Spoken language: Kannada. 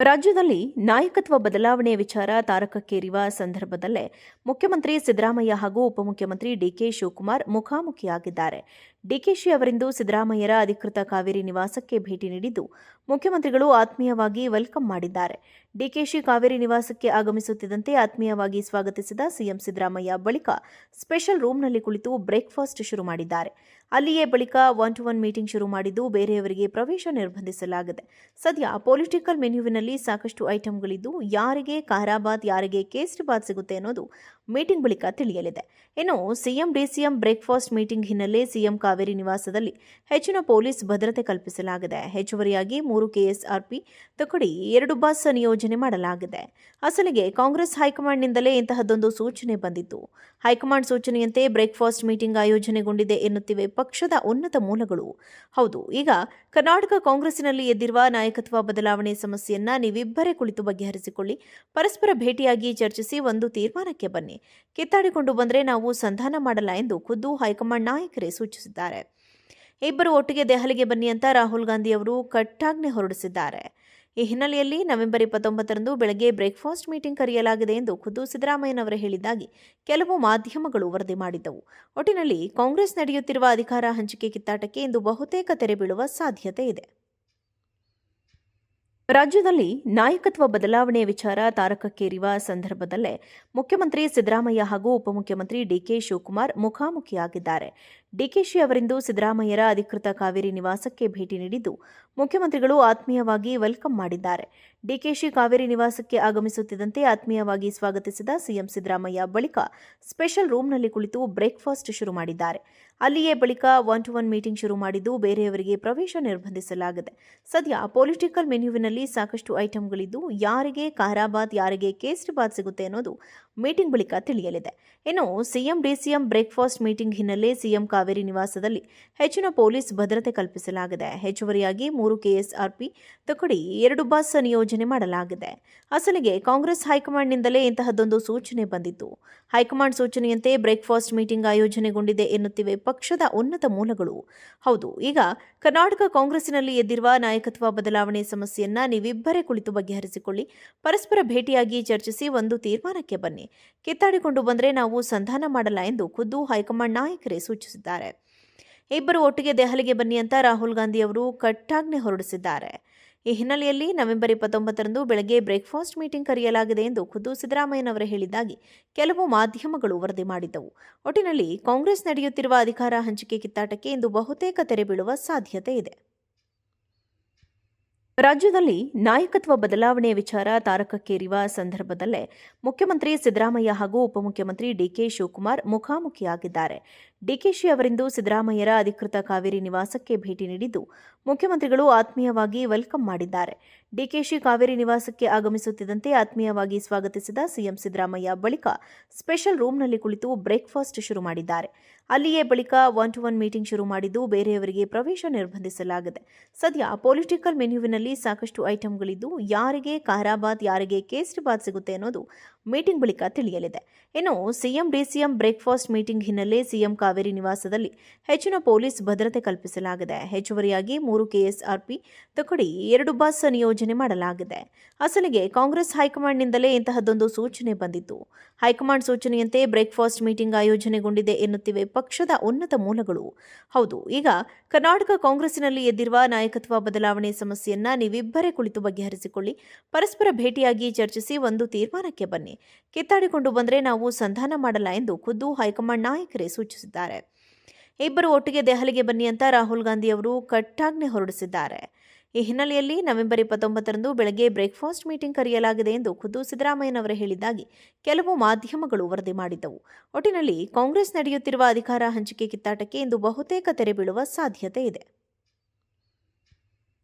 ರಾಜ್ಯದಲ್ಲಿ ನಾಯಕತ್ವ ಬದಲಾವಣೆ ವಿಚಾರ ತಾರಕಕ್ಕೇರಿವ ಸಂದರ್ಭದಲ್ಲೇ ಮುಖ್ಯಮಂತ್ರಿ ಸಿದ್ದರಾಮಯ್ಯ ಹಾಗೂ ಉಪಮುಖ್ಯಮಂತ್ರಿ ಡಿಕೆ ಶಿವಕುಮಾರ್ ಮುಖಾಮುಖಿಯಾಗಿದ್ದಾರೆ. ಡಿಕೆಶಿ ಅವರಿಂದು ಸಿದ್ದರಾಮಯ್ಯರ ಅಧಿಕೃತ ಕಾವೇರಿ ನಿವಾಸಕ್ಕೆ ಭೇಟಿ ನೀಡಿದ್ದು, ಮುಖ್ಯಮಂತ್ರಿಗಳು ಆತ್ಮೀಯವಾಗಿ ವೆಲ್ಕಮ್ ಮಾಡಿದ್ದಾರೆ. ಡಿಕೆಶಿ ಕಾವೇರಿ ನಿವಾಸಕ್ಕೆ ಆಗಮಿಸುತ್ತಿದ್ದಂತೆ ಆತ್ಮೀಯವಾಗಿ ಸ್ವಾಗತಿಸಿದ ಸಿಎಂ ಸಿದ್ದರಾಮಯ್ಯ ಬಳಿಕ ಸ್ಪೆಷಲ್ ರೂಮ್ನಲ್ಲಿ ಕುಳಿತು ಬ್ರೇಕ್ಫಾಸ್ಟ್ ಶುರು ಮಾಡಿದ್ದಾರೆ. ಅಲ್ಲಿಯೇ ಬಳಿಕ ಒನ್ ಟು ಒನ್ ಮೀಟಿಂಗ್ ಶುರು ಮಾಡಿದ್ದು ಬೇರೆಯವರಿಗೆ ಪ್ರವೇಶ ನಿರ್ಬಂಧಿಸಲಾಗಿದೆ. ಸದ್ಯ ಪೊಲಿಟಿಕಲ್ ಮೆನ್ಯುವಿನಲ್ಲಿ ಸಾಕಷ್ಟು ಐಟಂಗಳಿದ್ದು, ಯಾರಿಗೆ ಖಾರಾಬಾತ್ ಯಾರಿಗೆ ಕೇಸರಿಬಾತ್ ಸಿಗುತ್ತೆ ಅನ್ನೋದು ಮೀಟಿಂಗ್ ಬಳಿಕ ತಿಳಿಯಲಿದೆ. ಇನ್ನು ಸಿಎಂ ಡಿಸಿಎಂ ಬ್ರೇಕ್ಫಾಸ್ಟ್ ಮೀಟಿಂಗ್ ಹಿನ್ನೆಲೆ ಸಿಎಂ ಕಾವೇರಿ ನಿವಾಸದಲ್ಲಿ ಹೆಚ್ಚಿನ ಪೊಲೀಸ್ ಭದ್ರತೆ ಕಲ್ಪಿಸಲಾಗಿದೆ. ಹೆಚ್ಚುವರಿಯಾಗಿ ಮೂರು ಕೆಎಸ್ಆರ್ಪಿ ತುಕಡಿ, ಎರಡು ಬಸ್ ನಿಯೋಜನೆ ಮಾಡಲಾಗಿದೆ. ಅಸಲಿಗೆ ಕಾಂಗ್ರೆಸ್ ಹೈಕಮಾಂಡ್ನಿಂದಲೇ ಇಂತಹದ್ದೊಂದು ಸೂಚನೆ ಬಂದಿತ್ತು. ಹೈಕಮಾಂಡ್ ಸೂಚನೆಯಂತೆ ಬ್ರೇಕ್ಫಾಸ್ಟ್ ಮೀಟಿಂಗ್ ಆಯೋಜನೆಗೊಂಡಿದೆ ಎನ್ನುತ್ತಿವೆ ಪಕ್ಷದ ಉನ್ನತ ಮೂಲಗಳು. ಹೌದು, ಈಗ ಕರ್ನಾಟಕ ಕಾಂಗ್ರೆಸ್ಸಿನಲ್ಲಿ ಎದ್ದಿರುವ ನಾಯಕತ್ವ ಬದಲಾವಣೆ ಸಮಸ್ಯೆಯನ್ನ ನೀವಿಬ್ಬರೇ ಕುಳಿತು ಬಗೆಹರಿಸಿಕೊಳ್ಳಿ. ಪರಸ್ಪರ ಭೇಟಿಯಾಗಿ ಚರ್ಚಿಸಿ ಒಂದು ತೀರ್ಮಾನಕ್ಕೆ ಬನ್ನಿ. ಕಿತ್ತಾಡಿಕೊಂಡು ಬಂದರೆ ನಾವು ಸಂಧಾನ ಮಾಡಲ್ಲ ಎಂದು ಖುದ್ದು ಹೈಕಮಾಂಡ್ ನಾಯಕರೇ ಸೂಚಿಸಿದ್ದಾರೆ. ಇಬ್ಬರು ಒಟ್ಟಿಗೆ ದೆಹಲಿಗೆ ಬನ್ನಿ ಅಂತ ರಾಹುಲ್ ಗಾಂಧಿ ಅವರು ಕಟ್ಟಾಜ್ಞೆ ಹೊರಡಿಸಿದ್ದಾರೆ. ಈ ಹಿನ್ನೆಲೆಯಲ್ಲಿ ನವೆಂಬರ್ ಇಪ್ಪತ್ತೊಂಬತ್ತರಂದು ಬೆಳಗ್ಗೆ ಬ್ರೇಕ್ಫಾಸ್ಟ್ ಮೀಟಿಂಗ್ ಕರೆಯಲಾಗಿದೆ ಎಂದು ಖುದ್ದು ಸಿದ್ದರಾಮಯ್ಯನವರು ಹೇಳಿದ್ದಾಗಿ ಕೆಲವು ಮಾಧ್ಯಮಗಳು ವರದಿ ಮಾಡಿದ್ದವು. ಒಟ್ಟಿನಲ್ಲಿ ಕಾಂಗ್ರೆಸ್ ನಡೆಯುತ್ತಿರುವ ಅಧಿಕಾರ ಹಂಚಿಕೆ ಕಿತ್ತಾಟಕ್ಕೆ ಇಂದು ಬಹುತೇಕ ತೆರೆ ಬೀಳುವ ಸಾಧ್ಯತೆ ಇದೆ. ರಾಜ್ಯದಲ್ಲಿ ನಾಯಕತ್ವ ಬದಲಾವಣೆ ವಿಚಾರ ತಾರಕಕ್ಕೇರಿವ ಸಂದರ್ಭದಲ್ಲೇ ಮುಖ್ಯಮಂತ್ರಿ ಸಿದ್ದರಾಮಯ್ಯ ಹಾಗೂ ಉಪಮುಖ್ಯಮಂತ್ರಿ ಡಿಕೆ ಶಿವಕುಮಾರ್ ಮುಖಾಮುಖಿಯಾಗಿದ್ದಾರೆ. ಡಿಕೆಶಿ ಅವರಿಂದು ಸಿದ್ದರಾಮಯ್ಯರ ಅಧಿಕೃತ ಕಾವೇರಿ ನಿವಾಸಕ್ಕೆ ಭೇಟಿ ನೀಡಿದ್ದು, ಮುಖ್ಯಮಂತ್ರಿಗಳು ಆತ್ಮೀಯವಾಗಿ ವೆಲ್ಕಮ್ ಮಾಡಿದ್ದಾರೆ. ಡಿಕೆಶಿ ಕಾವೇರಿ ನಿವಾಸಕ್ಕೆ ಆಗಮಿಸುತ್ತಿದ್ದಂತೆ ಆತ್ಮೀಯವಾಗಿ ಸ್ವಾಗತಿಸಿದ ಸಿಎಂ ಸಿದ್ದರಾಮಯ್ಯ ಬಳಿಕ ಸ್ಪೆಷಲ್ ರೂಮ್ನಲ್ಲಿ ಕುಳಿತು ಬ್ರೇಕ್ಫಾಸ್ಟ್ ಶುರು ಮಾಡಿದ್ದಾರೆ. ಅಲ್ಲಿಯೇ ಬಳಿಕ ಒನ್ ಟು ಒನ್ ಮೀಟಿಂಗ್ ಶುರು ಮಾಡಿದ್ದು ಬೇರೆಯವರಿಗೆ ಪ್ರವೇಶ ನಿರ್ಬಂಧಿಸಲಾಗಿದೆ. ಸದ್ಯ ಪೊಲಿಟಿಕಲ್ ಮೆನ್ಯುವಿನಲ್ಲಿ ಸಾಕಷ್ಟು ಐಟಂಗಳಿದ್ದು, ಯಾರಿಗೆ ಖಹರಾಬಾದ್, ಯಾರಿಗೆ ಕೇಸರಿಬಾತ್ ಸಿಗುತ್ತೆ ಅನ್ನೋದು ಮೀಟಿಂಗ್ ಬಳಿಕ ತಿಳಿಯಲಿದೆ. ಇನ್ನು ಸಿಎಂ ಡಿಸಿಎಂ ಬ್ರೇಕ್ಫಾಸ್ಟ್ ಮೀಟಿಂಗ್ ಹಿನ್ನೆಲೆ ಸಿಎಂ ಕಾವೇರಿ ನಿವಾಸದಲ್ಲಿ ಹೆಚ್ಚಿನ ಪೊಲೀಸ್ ಭದ್ರತೆ ಕಲ್ಪಿಸಲಾಗಿದೆ. ಹೆಚ್ಚುವರಿಯಾಗಿ ಮೂರು ಕೆಎಸ್ಆರ್ಪಿ ತುಕಡಿ ಎರಡು ಬಸ್ ನಿಯೋಜನೆ ಮಾಡಲಾಗಿದೆ. ಅಸಲಿಗೆ ಕಾಂಗ್ರೆಸ್ ಹೈಕಮಾಂಡ್ನಿಂದಲೇ ಇಂತಹದ್ದೊಂದು ಸೂಚನೆ ಬಂದಿತ್ತು. ಹೈಕಮಾಂಡ್ ಸೂಚನೆಯಂತೆ ಬ್ರೇಕ್ಫಾಸ್ಟ್ ಮೀಟಿಂಗ್ ಆಯೋಜನೆಗೊಂಡಿದೆ ಎನ್ನುತ್ತಿವೆ ಪಕ್ಷದ ಉನ್ನತ ಮೂಲಗಳು. ಹೌದು, ಈಗ ಕರ್ನಾಟಕ ಕಾಂಗ್ರೆಸ್ಸಿನಲ್ಲಿ ಎದ್ದಿರುವ ನಾಯಕತ್ವ ಬದಲಾವಣೆ ಸಮಸ್ಯೆಯನ್ನ ನೀವಿಬ್ಬರೇ ಕುಳಿತು ಬಗೆಹರಿಸಿಕೊಳ್ಳಿ. ಪರಸ್ಪರ ಭೇಟಿಯಾಗಿ ಚರ್ಚಿಸಿ ಒಂದು ತೀರ್ಮಾನಕ್ಕೆ ಬನ್ನಿ. ಕಿತ್ತಾಡಿಕೊಂಡು ಬಂದರೆ ನಾವು ಸಂಧಾನ ಮಾಡಲ್ಲ ಎಂದು ಖುದ್ದು ಹೈಕಮಾಂಡ್ ನಾಯಕರೇ ಸೂಚಿಸಿದ್ದಾರೆ. ಇಬ್ಬರು ಒಟ್ಟಿಗೆ ದೆಹಲಿಗೆ ಬನ್ನಿ ಅಂತ ರಾಹುಲ್ ಗಾಂಧಿ ಅವರು ಕಟ್ಟಾಜ್ಞೆ ಹೊರಡಿಸಿದ್ದಾರೆ. ಈ ಹಿನ್ನೆಲೆಯಲ್ಲಿ ನವೆಂಬರ್ ಇಪ್ಪತ್ತೊಂಬತ್ತರಂದು ಬೆಳಗ್ಗೆ ಬ್ರೇಕ್ಫಾಸ್ಟ್ ಮೀಟಿಂಗ್ ಕರೆಯಲಾಗಿದೆ ಎಂದು ಖುದ್ದು ಸಿದ್ದರಾಮಯ್ಯನವರೇ ಹೇಳಿದ್ದಾಗಿ ಕೆಲವು ಮಾಧ್ಯಮಗಳು ವರದಿ ಮಾಡಿದ್ದವು. ಒಟ್ಟಿನಲ್ಲಿ ಕಾಂಗ್ರೆಸ್ ನಡೆಯುತ್ತಿರುವ ಅಧಿಕಾರ ಹಂಚಿಕೆ ಕಿತ್ತಾಟಕ್ಕೆ ಇಂದು ಬಹುತೇಕ ತೆರೆ ಬೀಳುವ ಸಾಧ್ಯತೆ ಇದೆ. ರಾಜ್ಯದಲ್ಲಿ ನಾಯಕತ್ವ ಬದಲಾವಣೆಯ ವಿಚಾರ ತಾರಕಕ್ಕೇರಿವ ಸಂದರ್ಭದಲ್ಲೇ ಮುಖ್ಯಮಂತ್ರಿ ಸಿದ್ದರಾಮಯ್ಯ ಹಾಗೂ ಉಪಮುಖ್ಯಮಂತ್ರಿ ಡಿಕೆ ಶಿವಕುಮಾರ್ ಮುಖಾಮುಖಿಯಾಗಿದ್ದಾರೆ. ಡಿಕೆಶಿ ಅವರಿಂದು ಸಿದ್ದರಾಮಯ್ಯರ ಅಧಿಕೃತ ಕಾವೇರಿ ನಿವಾಸಕ್ಕೆ ಭೇಟಿ ನೀಡಿದ್ದು, ಮುಖ್ಯಮಂತ್ರಿಗಳು ಆತ್ಮೀಯವಾಗಿ ವೆಲ್ಕಮ್ ಮಾಡಿದ್ದಾರೆ. ಡಿಕೆಶಿ ಕಾವೇರಿ ನಿವಾಸಕ್ಕೆ ಆಗಮಿಸುತ್ತಿದ್ದಂತೆ ಆತ್ಮೀಯವಾಗಿ ಸ್ವಾಗತಿಸಿದ ಸಿಎಂ ಸಿದ್ದರಾಮಯ್ಯ ಬಳಿಕ ಸ್ಪೆಷಲ್ ರೂಮ್ನಲ್ಲಿ ಕುಳಿತು ಬ್ರೇಕ್ಫಾಸ್ಟ್ ಶುರು ಮಾಡಿದ್ದಾರೆ. ಅಲ್ಲಿಯೇ ಬಳಿಕ ಒನ್ ಟು ಒನ್ ಮೀಟಿಂಗ್ ಶುರು ಮಾಡಿದ್ದು ಬೇರೆಯವರಿಗೆ ಪ್ರವೇಶ ನಿರ್ಬಂಧಿಸಲಾಗಿದೆ. ಸದ್ಯ ಪೊಲಿಟಿಕಲ್ ಮೆನ್ಯುವಿನಲ್ಲಿ ಸಾಕಷ್ಟು ಐಟಂಗಳಿದ್ದು, ಯಾರಿಗೆ ಖಾರಾಬಾತ್ ಯಾರಿಗೆ ಕೇಸರಿಬಾತ್ ಸಿಗುತ್ತೆ ಅನ್ನೋದು ಮೀಟಿಂಗ್ ಬಳಿಕ ತಿಳಿಯಲಿದೆ. ಇನ್ನು ಸಿಎಂ, ಡಿಸಿಎಂ ಬ್ರೇಕ್ಫಾಸ್ಟ್ ಮೀಟಿಂಗ್ ಹಿನ್ನೆಲೆ ಸಿಎಂ ಕಾವೇರಿ ನಿವಾಸದಲ್ಲಿ ಹೆಚ್ಚಿನ ಪೊಲೀಸ್ ಭದ್ರತೆ ಕಲ್ಪಿಸಲಾಗಿದೆ. ಹೆಚ್ಚುವರಿಯಾಗಿ ಮೂರು ಕೆಎಸ್ಆರ್ಪಿ, ತುಕಡಿ, ಎರಡು ಬಸ್ ನಿಯೋಜನೆ ಮಾಡಲಾಗಿದೆ. ಅಸಲಿಗೆ ಕಾಂಗ್ರೆಸ್ ಹೈಕಮಾಂಡ್ನಿಂದಲೇ ಇಂತಹದ್ದೊಂದು ಸೂಚನೆ ಬಂದಿತ್ತು. ಹೈಕಮಾಂಡ್ ಸೂಚನೆಯಂತೆ ಬ್ರೇಕ್ಫಾಸ್ಟ್ ಮೀಟಿಂಗ್ ಆಯೋಜನೆಗೊಂಡಿದೆ ಎನ್ನುತ್ತಿವೆ ಪಕ್ಷದ ಉನ್ನತ ಮೂಲಗಳು. ಹೌದು, ಈಗ ಕರ್ನಾಟಕ ಕಾಂಗ್ರೆಸ್ಸಿನಲ್ಲಿ ಎದ್ದಿರುವ ನಾಯಕತ್ವ ಬದಲಾವಣೆ ಸಮಸ್ಯೆಯನ್ನ ನೀವಿಬ್ಬರೇ ಕುಳಿತು ಬಗೆಹರಿಸಿಕೊಳ್ಳಿ. ಪರಸ್ಪರ ಭೇಟಿಯಾಗಿ ಚರ್ಚಿಸಿ ಒಂದು ತೀರ್ಮಾನಕ್ಕೆ ಬನ್ನಿ. ಕಿತ್ತಾಡಿಕೊಂಡು ಬಂದರೆ ನಾವು ಸಂಧಾನ ಮಾಡಲ್ಲ ಎಂದು ಖುದ್ದು ಹೈಕಮಾಂಡ್ ನಾಯಕರೇ ಸೂಚಿಸಿದ್ದಾರೆ. ಇಬ್ಬರು ಒಟ್ಟಿಗೆ ದೆಹಲಿಗೆ ಬನ್ನಿ ಅಂತ ರಾಹುಲ್ ಗಾಂಧಿ ಅವರು ಕಟ್ಟಾಜ್ಞೆ ಹೊರಡಿಸಿದ್ದಾರೆ. ಈ ಹಿನ್ನೆಲೆಯಲ್ಲಿ ನವೆಂಬರ್ ಇಪ್ಪತ್ತೊಂಬತ್ತರಂದು ಬೆಳಗ್ಗೆ ಬ್ರೇಕ್ಫಾಸ್ಟ್ ಮೀಟಿಂಗ್ ಕರೆಯಲಾಗಿದೆ ಎಂದು ಖುದ್ದು ಸಿದ್ದರಾಮಯ್ಯನವರೇ ಹೇಳಿದ್ದಾಗಿ ಕೆಲವು ಮಾಧ್ಯಮಗಳು ವರದಿ ಮಾಡಿದ್ದವು. ಒಟ್ಟಿನಲ್ಲಿ ಕಾಂಗ್ರೆಸ್ ನಡೆಯುತ್ತಿರುವ ಅಧಿಕಾರ ಹಂಚಿಕೆ ಕಿತ್ತಾಟಕ್ಕೆ ಇಂದು ಬಹುತೇಕ ತೆರೆ ಬೀಳುವ ಸಾಧ್ಯತೆ ಇದೆ.